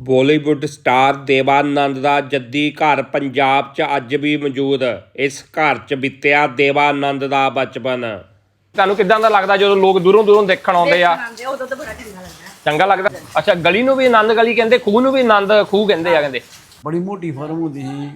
Bollywood star Dev Anand ਦਾ ਜੱਦੀ ਘਰ ਪੰਜਾਬ 'ਚ ਅੱਜ ਵੀ ਮੌਜੂਦ ਇਸ ਘਰ 'ਚ ਬੀਤਿਆ ਦੇਵਾਨੰਦ ਦਾ ਬਚਪਨ। ਤੁਹਾਨੂੰ ਕਿਦਾਂ ਦਾ ਲੱਗਦਾ ਜਦੋਂ ਲੋਕ ਦੂਰੋਂ ਦੂਰੋਂ ਦੇਖਣ ਆਉਂਦੇ ਆ? ਆਉਂਦੇ ਉਦੋਂ ਤਾਂ ਬੜਾ ਚੰਗਾ ਲੱਗਦਾ। ਹੈ। ਚੰਗਾ ਲੱਗਦਾ? ਅੱਛਾ ਗਲੀ ਨੂੰ ਵੀ ਆਨੰਦ ਗਲੀ ਕਹਿੰਦੇ ਖੂਹ ਨੂੰ ਵੀ ਆਨੰਦ ਖੂਹ ਕਹਿੰਦੇ ਆ ਕਹਿੰਦੇ। ਬੜੀ ਮੋਟੀ ਫਰਮ ਹੁੰਦੀ ਸੀ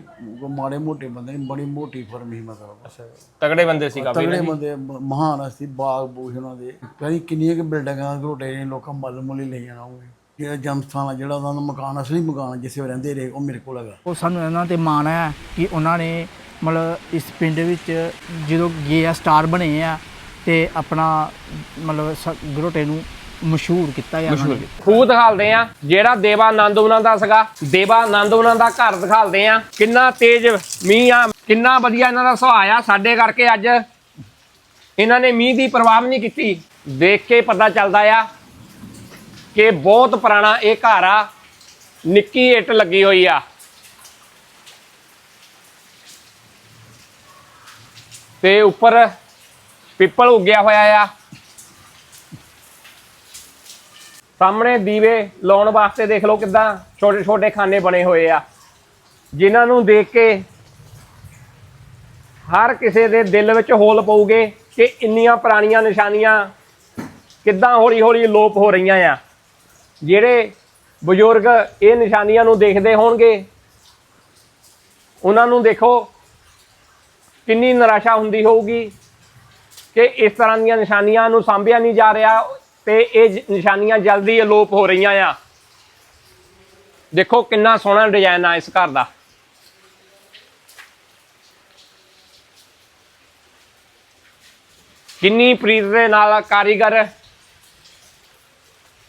ਮਾੜੇ ਮੋਟੇ ਬੰਦੇ ਨੇ ਬੜੀ ਮੋਟੀ ਫਰਮ ਸੀ ਮਤਲਬ। ਤਗੜੇ ਬੰਦੇ ਸੀ ਕਾਫੀ ਤਗੜੇ ਬੰਦੇ ਮਹਾਨ ਸੀ ਬਾਗ ਬੂਸ਼ ਉਹਨਾਂ ਦੇ। ਕਈ ਕਿੰਨੀਆਂ ਕਿ ਬਿਲਡਿੰਗਾਂ ਘਰੋਟੇ ਨੇ ਲੋਕਾਂ ਮੱਲ ਮੁੱਲੀ ਲਈ ਜਾਣਾ ਹੋਵੇ ਜਿਹੜਾ ਜਨਮਸਥਾਨ ਆ ਜਿਹੜਾ ਉਹਨਾਂ ਦਾ ਮਕਾਨ ਅਸਲੀ ਮਕਾਨ ਜਿੱਥੇ ਉਹ ਰਹਿੰਦੇ ਰਹੇ ਉਹ ਮੇਰੇ ਕੋਲ ਹੈਗਾ। ਉਹ ਸਾਨੂੰ ਇਹਨਾਂ ਤੇ ਮਾਣ ਹੈ ਕਿ ਉਹਨਾਂ ਨੇ ਮਤਲਬ ਇਸ ਪਿੰਡ ਵਿੱਚ ਜਦੋਂ ਗਏ ਆ ਸਟਾਰ ਬਣੇ ਆ ਤੇ ਆਪਣਾ ਮਤਲਬ ਗਰੋਟੇ ਨੂੰ ਮਸ਼ਹੂਰ ਕੀਤਾ ਹੈ ਉਹਨਾਂ ਨੇ। ਖੂਹ ਦਿਖਾਲਦੇ ਆ ਜਿਹੜਾ ਦੇਵਾਨੰਦ ਉਹਨਾਂ ਦਾ ਸੀਗਾ। ਦੇਵਾਨੰਦ ਉਹਨਾਂ ਦਾ ਘਰ ਦਿਖਾਲਦੇ ਆ। ਕਿੰਨਾ ਤੇਜ਼ ਮੀਂਹ ਆ ਕਿੰਨਾ ਵਧੀਆ ਇਹਨਾਂ ਦਾ ਸੁਭਾਅ ਆ। ਸਾਡੇ ਕਰਕੇ ਅੱਜ ਇਹਨਾਂ ਨੇ ਮੀਂਹ ਦੀ ਪਰਵਾਹ ਨਹੀਂ ਕੀਤੀ। ਦੇਖ ਕੇ ਪਤਾ ਚੱਲਦਾ ਆ ਕਿ ਬਹੁਤ ਪੁਰਾਣਾ ਇਹ ਘਰ ਆ। ਨਿੱਕੀ ਇੱਟ ਲੱਗੀ ਹੋਈ ਆ। ਤੇ ਉੱਪਰ ਪਿੱਪਲ ਉੱਗਿਆ ਹੋਇਆ ਆ। ਸਾਹਮਣੇ ਦੀਵੇ ਲਾਉਣ ਵਾਸਤੇ ਦੇਖ ਲਓ ਕਿਦਾਂ ਛੋਟੇ ਛੋਟੇ ਖਾਨੇ ਬਣੇ ਹੋਏ ਆ। ਜਿਨ੍ਹਾਂ ਨੂੰ ਦੇਖ ਕੇ ਹਰ ਕਿਸੇ ਦੇ ਦਿਲ ਵਿੱਚ ਹੋਲ ਪਊਗੇ ਕਿ ਇੰਨੀਆਂ ਪੁਰਾਣੀਆਂ ਨਿਸ਼ਾਨੀਆਂ ਕਿੱਦਾਂ ਹੌਲੀ ਹੌਲੀ ਲੋਪ ਹੋ ਰਹੀਆਂ ਆ। ਜਿਹੜੇ ਬਜ਼ੁਰਗ ਇਹ ਨਿਸ਼ਾਨੀਆਂ ਨੂੰ ਦੇਖਦੇ ਹੋਣਗੇ, ਉਹਨਾਂ ਨੂੰ ਦੇਖੋ ਕਿੰਨੀ ਨਿਰਾਸ਼ਾ ਹੁੰਦੀ ਹੋਊਗੀ ਕਿ ਇਸ ਤਰ੍ਹਾਂ ਦੀਆਂ ਨਿਸ਼ਾਨੀਆਂ ਨੂੰ ਸਾਂਭਿਆ ਨਹੀਂ ਜਾ ਰਿਹਾ ਤੇ ਇਹ ਜ- ਨਿਸ਼ਾਨੀਆਂ ਜਲਦੀ ਅਲੋਪ ਹੋ ਰਹੀਆਂ ਆ। ਦੇਖੋ ਕਿੰਨਾ ਸੋਹਣਾ ਡਿਜ਼ਾਈਨ ਆ ਇਸ ਘਰ ਦਾ। ਕਿੰਨੀ ਪ੍ਰੀਤ ਦੇ ਨਾਲ ਕਾਰੀਗਰ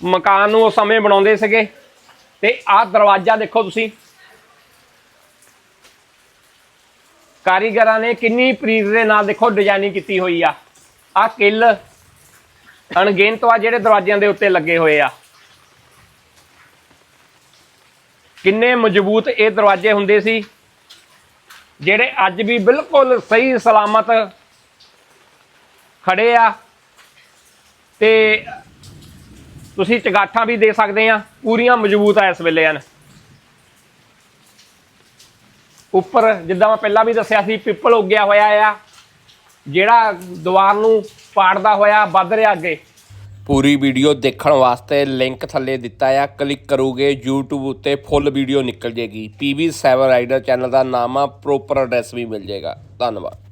ਮਕਾਨ ਨੂੰ ਉਸ ਸਮੇਂ ਬਣਾਉਂਦੇ ਸੀਗੇ। ਤੇ ਆਹ ਦਰਵਾਜ਼ਾ ਦੇਖੋ ਤੁਸੀਂ। ਕਾਰੀਗਰਾਂ ਨੇ ਕਿੰਨੀ ਪ੍ਰੀਤ ਦੇ ਨਾਲ ਦੇਖੋ ਡਿਜ਼ਾਈਨਿੰਗ ਕੀਤੀ ਹੋਈ ਆ। ਆਹ ਕਿੱਲ ਅਣਗਿਣਤ ਆ ਜਿਹੜੇ ਦਰਵਾਜ਼ਿਆਂ ਦੇ ਉੱਤੇ ਲੱਗੇ ਹੋਏ ਆ। ਕਿੰਨੇ ਮਜ਼ਬੂਤ ਇਹ ਦਰਵਾਜ਼ੇ ਹੁੰਦੇ ਸੀ, ਜਿਹੜੇ ਅੱਜ ਵੀ ਬਿਲਕੁਲ ਸਹੀ ਸਲਾਮਤ ਖੜੇ ਆ। ਤੇ ਤੁਸੀਂ ਚਗਾਠਾਂ ਵੀ ਦੇ ਸਕਦੇ ਆ, ਪੂਰੀਆਂ ਮਜ਼ਬੂਤ ਆ ਇਸ ਵੇਲੇ ਹਨ ਉੱਪਰ, ਜਿੱਦਾਂ ਮੈਂ ਪਹਿਲਾਂ ਵੀ ਦੱਸਿਆ ਸੀ, ਪਿੱਪਲ ਉੱਗਿਆ ਹੋਇਆ ਆ, ਜਿਹੜਾ ਦੀਵਾਰ ਨੂੰ ਪਾੜਦਾ ਹੋਇਆ ਵੱਧ ਰਿਹਾ ਅੱਗੇ। ਪੂਰੀ ਵੀਡੀਓ ਦੇਖਣ ਵਾਸਤੇ ਲਿੰਕ ਥੱਲੇ ਦਿੱਤਾ ਆ, ਕਲਿੱਕ ਕਰੋਗੇ, YouTube ਉੱਤੇ ਫੁੱਲ ਵੀਡੀਓ ਨਿਕਲ ਜੇਗੀ। PV7 ਰਾਈਡਰ ਚੈਨਲ ਦਾ ਨਾਮ ਆ ਪ੍ਰੋਪਰ ਐਡਰੈਸ ਵੀ ਮਿਲ ਜੇਗਾ। ਧੰਨਵਾਦ।